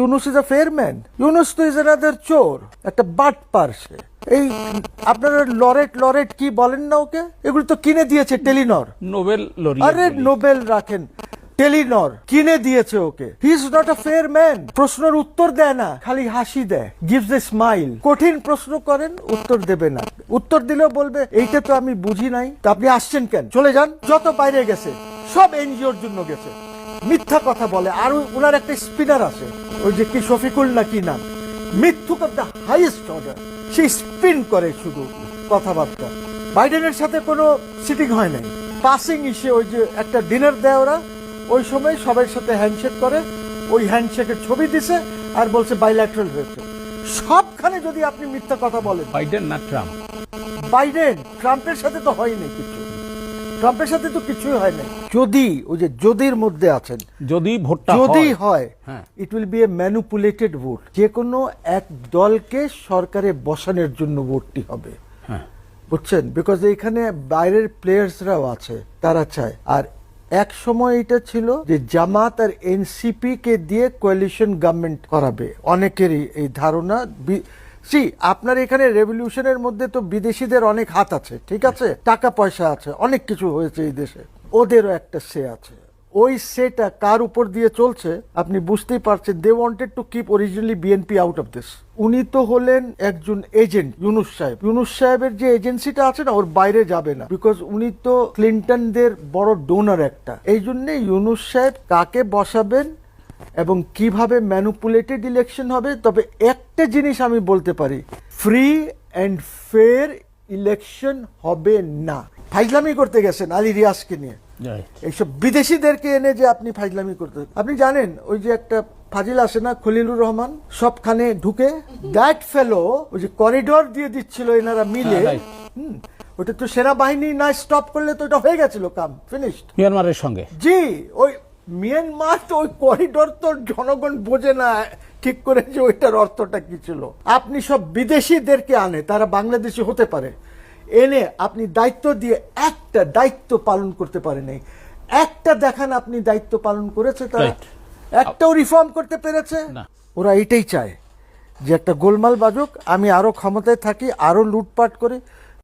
Yunus is a fair man Yunus তো is another চোর একটা বাট পার সে এই আপনারা লরেট লরেট কি বলেন না ওকে? এগুলো তো কিনে দিয়েছে টেলিনর। নোবেল আরে নোবেল রাখেন। টেলিনর কিনে দিয়েছে okay. He is not a fair man প্রশ্নের উত্তর দেয় না খালি হাসি দেয়। গিভস এ স্মাইল কঠিন প্রশ্ন করেন উত্তর দেবে না। উত্তর দিলেও বলবে এইটা তো আমি বুঝি নাই। তো আপনি আসছেন কেন? চলে যান। যত বাইরে গেছে সব এনজিওর জন্য গেছে। মিথ্যা কথা বলে। আর ওনার একটা স্পিনার আছে। ওই যে কি শফিকুল না কি নাম? মিথ্যুক অফ দ্য হাইয়েস্ট অর্ডার সে স্পিন করে শুধু কথাবার্তা। বাইডেনের সাথে কোনো সিটিং হয় নাই। পাসিং ইসে ওই যে একটা ডিনার দেয় ওরা। ওই সময় সবার সাথে হ্যান্ডশেক করে। ওই হ্যান্ডশেকের ছবি দিছে আর বলছে বাইল্যাটারাল হয়েছে। সবখানে যদি আপনি মিথ্যা কথা বলেন। বাইডেন না ট্রাম্প? বাইডেন ট্রাম্পের সাথে তো হয়নি কিছু। ট্রাম্পের সাথে তো কিছুই হয় নাই। যদি ওই যে যদির মধ্যে আছেন যদি ভোটটা যদি হ্যাঁ। It will be a manipulated vote যে কোনো এক দলকে সরকারে বসানোর জন্য ভোটটি হবে। হ্যাঁ। বুঝছেন? বিকজ এখানে বাইরের প্লেয়ার্সরাও আছে তারা চায়। আর এক সময় এটা ছিল যে জামাত আর এনসিপি কে দিয়ে কোয়ালিশন গভর্নমেন্ট করাবে। অনেকেরই এই ধারণা সি আপনার এখানে রেভলিউশনের মধ্যে তো বিদেশিদের অনেক হাত আছে, ঠিক আছে? টাকা পয়সা আছে, অনেক কিছু হয়েছে এই দেশে। ওদেরও একটা সে আছে। ওই সেটা কার উপর দিয়ে চলছে, আপনি বুঝতেই পারছেন they wanted to keep originally BNP out of this উনি তো হলেন একজন এজেন্ট, ইউনুস সাহেব। ইউনুস সাহেবের যে এজেন্সিটা আছে না, ওর বাইরে যাবে না। বিকজ উনি তো ক্লিন্টনদের বড় ডোনার একটা। এই জন্য ইউনুস সাহেব কাকে বসাবেন এবং কীভাবে ম্যানুপুলেটেড ইলেকশন হবে তবে একটা জিনিস আমি বলতে পারি ফ্রি অ্যান্ড ফেয়ার ইলেকশন হবে না। ফাইজলামি করতে গেছেন আলী রিয়াজকে নিয়ে। এইসব বিদেশিদেরকে এনে যে আপনি ফাজলামি করতে আপনি জানেন ওই যে একটা ফাজিল আসে না খলিলুর রহমান সবখানে ঢুকে দ্যাট ফেলো ওই যে করিডোর দিয়ে দিচ্ছিল এনারা মিলে। হ্যাঁ, হুম, ওটা তো সেনাবাহিনী না স্টপ করলে তো ওটা হয়ে গেছিল কাম ফিনিশড মিয়ানমারের সঙ্গে। জি ওই মিয়ানমার তো ওই করিডোর তো জনগণ বোঝে না ঠিক করে যে ওইটার অর্থটা কি ছিল। আপনি সব বিদেশিদেরকে আনে তারা বাংলাদেশি হতে পারে। এনে আপনি দায়িত্ব দিয়ে একটা দায়িত্ব পালন করতে পারে নাই। একটা দেখান আপনি দায়িত্ব পালন করেছে তারা। একটাও রিফর্ম করতে পেরেছে। ওরা এটাই চায় যে একটা গোলমাল বাজুক আমি আরও ক্ষমতায় থাকি আরও লুটপাট করে।